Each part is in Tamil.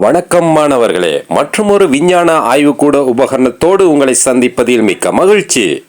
வணக்கம் மாணவர்களே மற்றும் ஒரு விஞ்ஞான ஆய்வுக்கூட உபகரணத்தோடு உங்களை சந்திப்பதில் மிக்க மகிழ்ச்சி.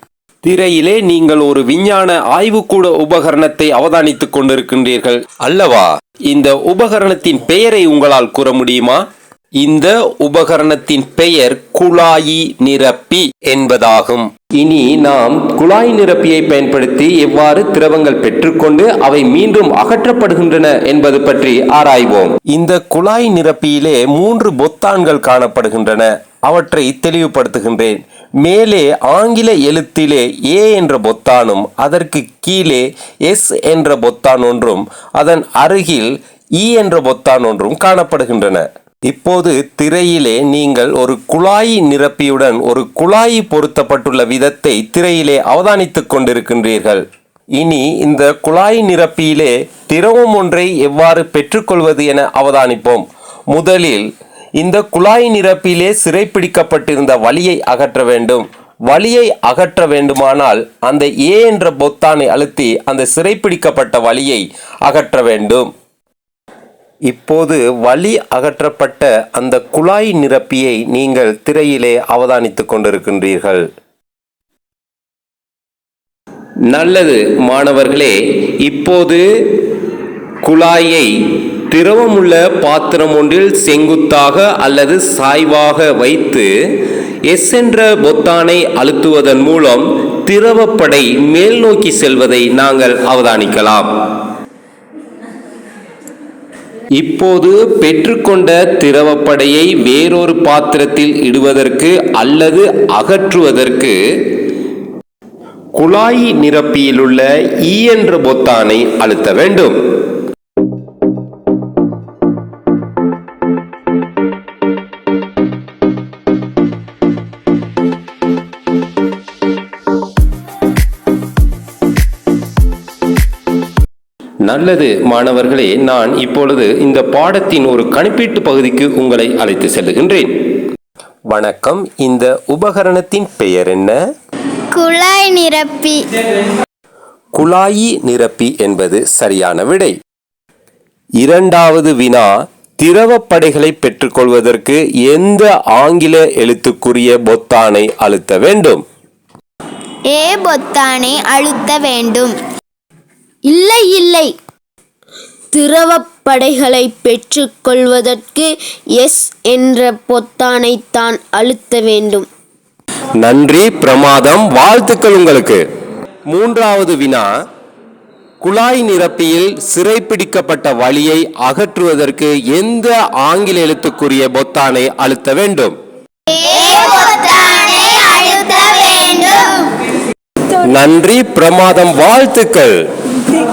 திரையிலே நீங்கள் ஒரு விஞ்ஞான ஆய்வுக்கூட உபகரணத்தை அவதானித்துக் கொண்டிருக்கின்றீர்கள் அல்லவா? இந்த உபகரணத்தின் பெயரை உங்களால் கூற முடியுமா? இந்த உபகரணத்தின் பெயர் குழாயி நிரப்பி என்பதாகும். இனி நாம் குழாய் நிரப்பியை பயன்படுத்தி எவ்வாறு திரவங்கள் பெற்றுக்கொண்டு அவை மீண்டும் அகற்றப்படுகின்றன என்பது பற்றி ஆராய்வோம். இந்த குழாய் நிரப்பியிலே மூன்று பொத்தான்கள் காணப்படுகின்றன. அவற்றை தெளிவுபடுத்துகின்றேன். மேலே ஆங்கில எழுத்திலே ஏ என்ற பொத்தானும் அதற்கு கீழே எஸ் என்ற பொத்தான் ஒன்றும் அதன் அருகில் இ என்ற பொத்தான் ஒன்றும் காணப்படுகின்றன. இப்போது திரையிலே நீங்கள் ஒரு குழாய் நிரப்பியுடன் ஒரு குழாய் பொருத்தப்பட்டுள்ள விதத்தை திரையிலே அவதானித்துக் கொண்டிருக்கின்றீர்கள். இனி இந்த குழாய் நிரப்பியிலே திரவம் ஒன்றை எவ்வாறு பெற்றுக்கொள்வது என அவதானிப்போம். முதலில் இந்த குழாய் நிரப்பிலே சிறைப்பிடிக்கப்பட்டிருந்த வலியை அகற்ற வேண்டும். வலியை அகற்ற வேண்டுமானால் அந்த ஏ என்ற பொத்தானை அழுத்தி அந்த சிறைப்பிடிக்கப்பட்ட வலியை அகற்ற வேண்டும். இப்போது வழி அகற்றப்பட்ட அந்த குழாய் நிரப்பியை நீங்கள் திரையிலே அவதானித்துக் கொண்டிருக்கின்றீர்கள். நல்லது மாணவர்களே. இப்போது குழாயை திரவமுள்ள பாத்திரம் ஒன்றில் செங்குத்தாக அல்லது சாய்வாக வைத்து எஸ் என்ற பொத்தானை அழுத்துவதன் மூலம் திரவப்படை மேல் நோக்கி செல்வதை நாங்கள் அவதானிக்கலாம். இப்போது பெற்றுக்கொண்ட திரவப்படையை வேறொரு பாத்திரத்தில் இடுவதற்கு அல்லது அகற்றுவதற்கு குழாய் நிரப்பியிலுள்ள ஈ என்ற பொத்தானை அழுத்த வேண்டும். நல்லது மாணவர்களே நான் இப்பொழுது இந்த பாடத்தின் ஒரு கணிப்பீட்டு பகுதிக்கு உங்களை அழைத்து செல்லுகின்றேன். வணக்கம் இந்த உபகரணத்தின் பெயர் என்ன? குழாய் நிரப்பி. குழாயி நிரப்பி என்பது சரியான விடை. இரண்டாவது வினா திரவப்படைகளை பெற்றுக்கொள்வதற்கு எந்த ஆங்கில எழுத்துக்குரிய பொத்தானை அழுத்த வேண்டும்? ஏ பொத்தானை அழுத்த வேண்டும். இல்லை இல்லை. திரவப்படைகளை பெற்றுக்கொள்வதற்கு எஸ் என்ற பொத்தானை தான் அழுத்த வேண்டும். நன்றி பிரமாதம். வாழ்த்துக்கள் உங்களுக்கு. மூன்றாவது வினா. குழாய் நிரப்பியில் சிறைப்பிடிக்கப்பட்ட வலியை அகற்றுவதற்கு எந்த ஆங்கில எழுத்துக்குரிய பொத்தானை அழுத்த வேண்டும்? பொத்தானை அழுத்த வேண்டும். நன்றி பிரமாதம். வாழ்த்துக்கள். Thank